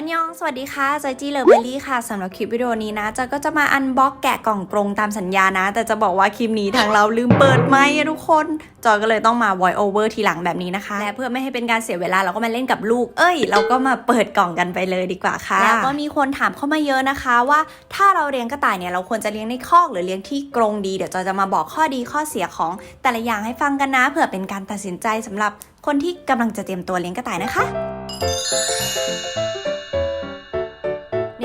อันยอง สวัสดีค่ะจอยจีเลอเบอรี่ค่ะสำหรับคลิปวิดีโอนี้นะจอยก็จะมาอันบ็อกแกะกล่องกรงตามสัญญานะ แต่จะบอกว่าคลิปนี้ทางเราลืมเปิดไมค์ทุกคน จอยก็เลยต้องมา voice over ทีหลังแบบนี้นะคะ และเพื่อไม่ให้เป็นการเสียเวลาเราก็มาเล่นกับลูก เอ้ย เราก็มาเปิดกล่องกันไปเลยดีกว่าค่ะ แล้วก็มีคนถามเข้ามาเยอะนะคะว่าถ้าเราเลี้ยงกระต่ายเนี่ยเราควรจะเลี้ยงในคอกหรือเลี้ยงที่กรงดีเดี๋ยวจอยจะมาบอกข้อดีข้อเสียของแต่ละอย่างให้ฟังกันนะเผื่อเป็นการตัดสินใจสำหรับคนที่กำลังจะเตรียมตัวเลี้ยงกระต่ายนะคะ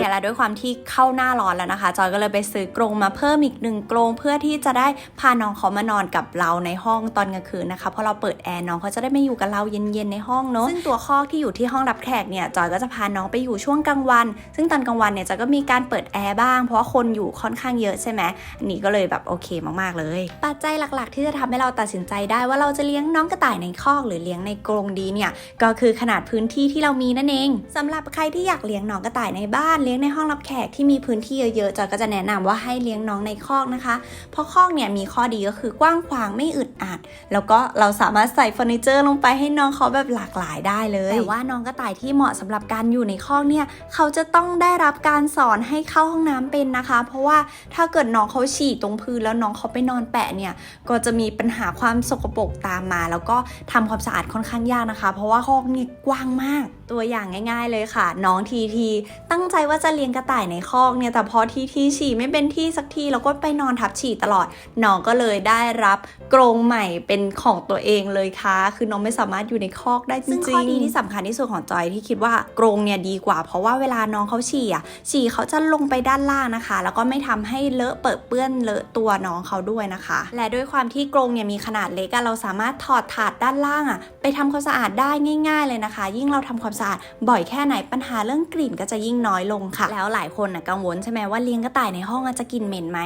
เนี่ยและด้วยความที่เข้าหน้าร้อนแล้วนะคะ จอยก็เลยไปซื้อกรงมาเพิ่มอีกหนึ่งกรงเพื่อที่จะได้พาน้องเขามานอนกับเราในห้องตอนกลางคืนนะคะเพราะเราเปิดแอร์น้องเขาจะได้ไม่อยู่กับเราเย็นๆในห้องเนอะซึ่งตัวคอกที่อยู่ที่ห้องรับแขกเนี่ยจอยก็จะพาน้องไปอยู่ช่วงกลางวัน ซึ่งตอนกลางวันเนี่ยจอยก็มีการเปิดแอร์บ้างเพราะว่าคนอยู่ค่อนข้างเยอะใช่ไหมอันนี้ก็เลยแบบโอเคมากๆเลย ปัจจัยหลักๆ ที่จะทำให้เราตัดสินใจได้ว่าเราจะเลี้ยงน้องกระต่ายในคอกหรือเลี้ยงในกรงดีเนี่ยก็คือขนาดพื้นที่ที่เรามีนั่นเองสำหรับใครที่อยากเลี้ยงน้องกระต่ายในบ้านเลี้ยงในห้องรับแขกที่มีพื้นที่เยอะๆจอยก็จะแนะนำว่าให้เลี้ยงน้องในคอกนะคะ เพราะคอกเนี่ยมีข้อดีก็คือกว้างขวางไม่อึดอัด แล้วก็เราสามารถใส่เฟอร์นิเจอร์ลงไปให้น้องเขาแบบหลากหลายได้เลย แต่ว่าน้องกระต่ายที่เหมาะสำหรับการอยู่ในคอกเนี่ยเขาจะต้องได้รับการสอนให้เข้าห้องน้ำเป็นนะคะ เพราะว่าถ้าเกิดน้องเขาฉี่ตรงพื้นแล้วน้องเขาไปนอนแปะเนี่ยก็จะมีปัญหาความสกปรกตามมา แล้วก็ทำความสะอาดค่อนข้างยากนะคะ เพราะว่าคอกนี่กว้างมากตัวอย่างง่าย ๆ เลยค่ะ น้องทีทีตั้งใจว่าจะเลี้ยงกระต่ายในคอกเนี่ยแต่พอที่ที่ฉี่ไม่เป็นที่สักทีแล้วก็ไปนอนทับฉี่ตลอดน้องก็เลยได้รับกรงใหม่เป็นของตัวเองเลยค่ะ คือน้องไม่สามารถอยู่ในคอกได้จริงซึ่งข้อดีที่สำคัญที่สุดของจอยที่คิดว่ากรงเนี่ยดีกว่า เพราะว่าเวลาน้องเขาฉี่อะฉี่เขาจะลงไปด้านล่างนะคะ แล้วก็ไม่ทำให้เลอะเปิดเปื้อนเลอะตัวน้องเขาด้วยนะคะ และด้วยความที่กรงเนี่ยมีขนาดเล็กเราสามารถถอดถาดด้านล่างอะไปทำความสะอาดได้ง่าย ๆเลยนะคะ ยิ่งเราทำความสะอาดบ่อยแค่ไหนปัญหาเรื่องกลิ่นก็จะยิ่งน้อยลงค่ะ แล้วหลายคนน่ะกังวลใช่ไหมว่าเลี้ยงกระต่ายในห้องอะจะกลิ่นเหม็นไหม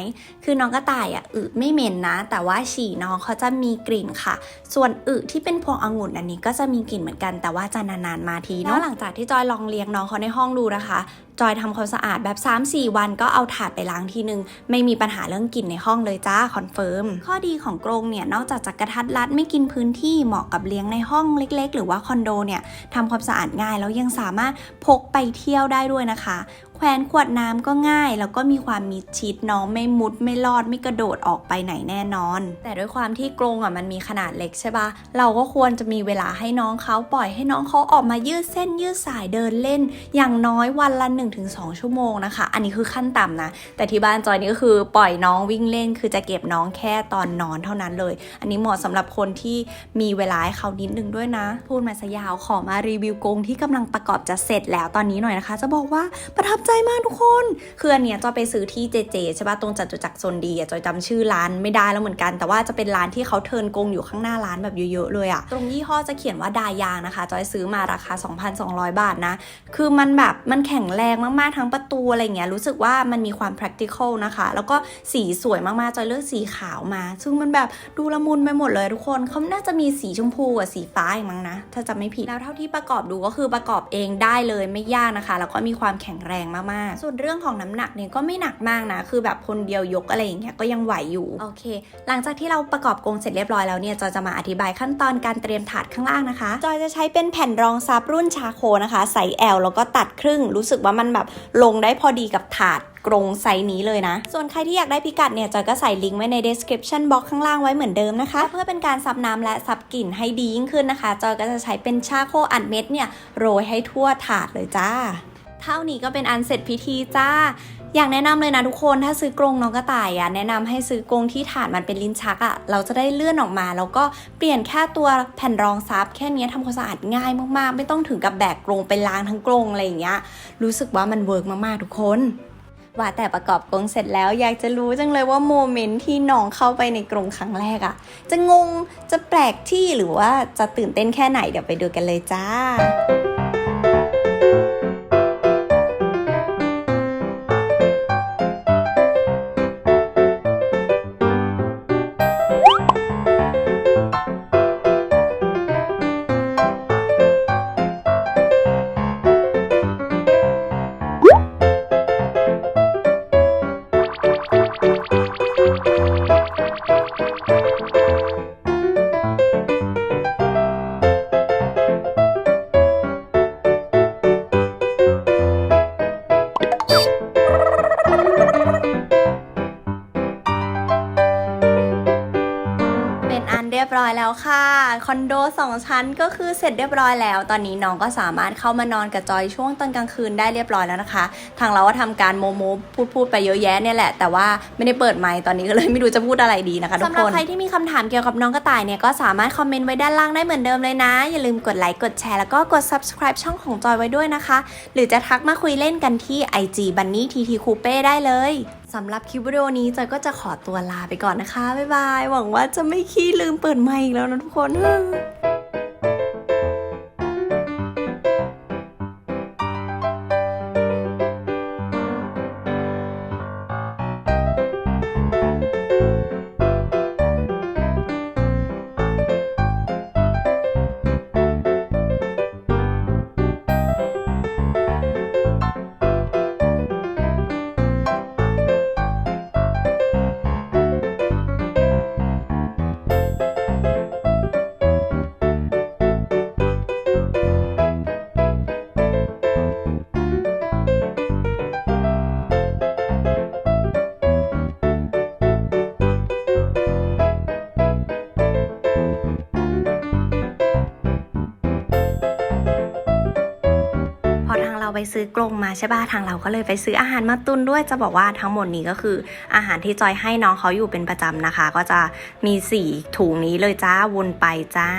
คือน้องกระต่ายอะอึไม่เหม็นนะ แต่ว่าฉี่น้องเขาจะมีกลิ่นค่ะ ส่วนอึที่เป็นพวงองุ่นอันนี้ก็จะมีกลิ่นเหมือนกัน แต่ว่าจะนานๆมาทีเนาะหลังจากที่จอยลองเลี้ยงน้องเขาในห้องดูนะคะ จอยทำความสะอาดแบบ 3-4 วันก็เอาถาดไปล้างทีนึง ไม่มีปัญหาเรื่องกลิ่นในห้องเลยจ้าคอนเฟิร์ม ข้อดีของกรงเนี่ย นอกจากจะกระทัดรัดไม่กินพื้นที่เหมาะกับเลี้ยงในห้องเล็ก ๆ หรือว่าคอนโดเนี่ยทำความสะอาดง่ายแล้วยังสามารถพกไปเที่ยวได้ด้วยนะคะ แขวนขวดน้ำก็ง่าย แล้วก็มีความมิดชิดน้องไม่มุดไม่ลอดไม่กระโดดออกไปไหนแน่นอน แต่ด้วยความที่กรงอะมันมีขนาดเล็กใช่ปะเราก็ควรจะมีเวลาให้น้องเขาปล่อยให้น้องเขาออกมายืดเส้นยืดสายเดินเล่น อย่างน้อยวันละ 1-2 ชั่วโมงนะคะ อันนี้คือขั้นต่ำนะ แต่ที่บ้านจอยนี่ก็คือปล่อยน้องวิ่งเล่น คือจะเก็บน้องแค่ตอนนอนเท่านั้นเลย อันนี้เหมาะสำหรับคนที่มีเวลาให้เขานิดนึงด้วยนะ พูดมาซะยาวขอมารีวิวกรงที่กำลังประกอบจะเสร็จแล้วตอนนี้หน่อยนะคะ จะบอกว่าประทับใจจมากทุกคนคืออันเนี้ยจอยไปซื้อที่เจเจใช่ปะตรงจตุจักรโซนดีอะจอยจำชื่อร้านไม่ได้แล้วเหมือนกัน แต่ว่าจะเป็นร้านที่เขาเทินกงอยู่ข้างหน้าร้านแบบเยอะๆเลยอะตรงยี่ห้อจะเขียนว่าดายางนะคะจอยซื้อมาราคา 2,200 บาทนะ คือมันแบบมันแข็งแรงมากๆทั้งประตูอะไรเงี้ยรู้สึกว่ามันมีความ practical นะคะ แล้วก็สีสวยมากๆจอยเลือกสีขาวมา ซึ่งมันแบบดูละมุนไปหมดเลยทุกคนเขาน่าจะมีสีชมพูกับสีฟ้าอีกมั้งนะถ้าจำไม่ผิดแล้วเท่าที่ประกอบดูก็คือประกอบเองได้เลยไม่ยากนะคะ แล้วก็มีความแข็งแรงมากๆ ส่วนเรื่องของน้ำหนักเนี่ยก็ไม่หนักมากนะ คือแบบคนเดียวยกอะไรอย่างเงี้ยก็ยังไหวอยู่ โอเค หลังจากที่เราประกอบกรงเสร็จเรียบร้อยแล้วเนี่ยจอยจะมาอธิบายขั้นตอนการเตรียมถาดข้างล่างนะคะ จอยจะใช้เป็นแผ่นรองซับรุ่นชาโคนะคะไซส์ L แล้วก็ตัดครึ่ง รู้สึกว่ามันแบบลงได้พอดีกับถาดกรงไซส์นี้เลยนะ ส่วนใครที่อยากได้พิกัดเนี่ยจอยก็ใส่ลิงก์ไว้ใน description box ข้างล่างไว้เหมือนเดิมนะคะ เพื่อเป็นการซับน้ำและซับกลิ่นให้ดียิ่งขึ้นนะคะ จอยก็จะใช้เป็นชาโคอัดเม็ดเนี่ยโรยให้ทั่วถาดเลยจ้า เท่านี้ก็เป็นอันเสร็จพิธีจ้า อยากแนะนำเลยนะทุกคนถ้าซื้อกรงน้องกระต่ายอะ่ะแนะนำให้ซื้อกรงที่ฐานมันเป็นลิ้นชักอะ่ะเราจะได้เลื่อนออกมา แล้วก็เปลี่ยนแค่ตัวแผ่นรองซับแค่นี้ทำความสะอาดง่ายมากๆ ไม่ต้องถึงกับแบกกรงไปล้างทั้งกรงอะไรอย่างเงี้ยรู้สึกว่ามันเวิร์กมากๆทุกคนว่าแต่ประกอบกรงเสร็จแล้วอยากจะรู้จังเลยว่าโมเมนต์ที่น้องเข้าไปในกรงครั้งแรกอะ่ะจะงงจะแปลกที่หรือว่าจะตื่นเต้นแค่ไหนเดี๋ยวไปดูกันเลยจ้าียบร้อยแล้วค่ะ คอนโดสองชั้นก็คือเสร็จเรียบร้อยแล้ว ตอนนี้น้องก็สามารถเข้ามานอนกับจอยช่วงตอนกลางคืนได้เรียบร้อยแล้วนะคะ ทางเราก็ทำการโมโมพูดพูดไปเยอะแยะเนี่ยแหละ แต่ว่าไม่ได้เปิดไมค์ตอนนี้ก็เลยไม่รู้จะพูดอะไรดีนะคะทุกคนสำหรับใครที่มีคำถามเกี่ยวกับน้องกระต่ายเนี่ยก็สามารถคอมเมนต์ไว้ด้านล่างได้เหมือนเดิมเลยนะ อย่าลืมกดไลค์กดแชร์แล้วก็กด subscribe ช่องของจอยไว้ด้วยนะคะ หรือจะทักมาคุยเล่นกันที่ IG Bunny TT Coupe ได้เลย สำหรับคลิปวิดีโอนี้จอยก็จะขอตัวลาไปก่อนนะคะ บ๊ายบาย หวังว่าจะไม่ขี้ลืมเปิดไมค์อีกแล้วนะทุกคน ไปซื้อกรงมาใช่ป่ะทางเราก็เลยไปซื้ออาหารมาตุนด้วยจะบอกว่าทั้งหมดนี้ก็คือ อาหารที่จอยให้น้องเขาอยู่เป็นประจำนะคะ ก็จะมีสี่ถุงนี้เลยจ้าวนไปจ้า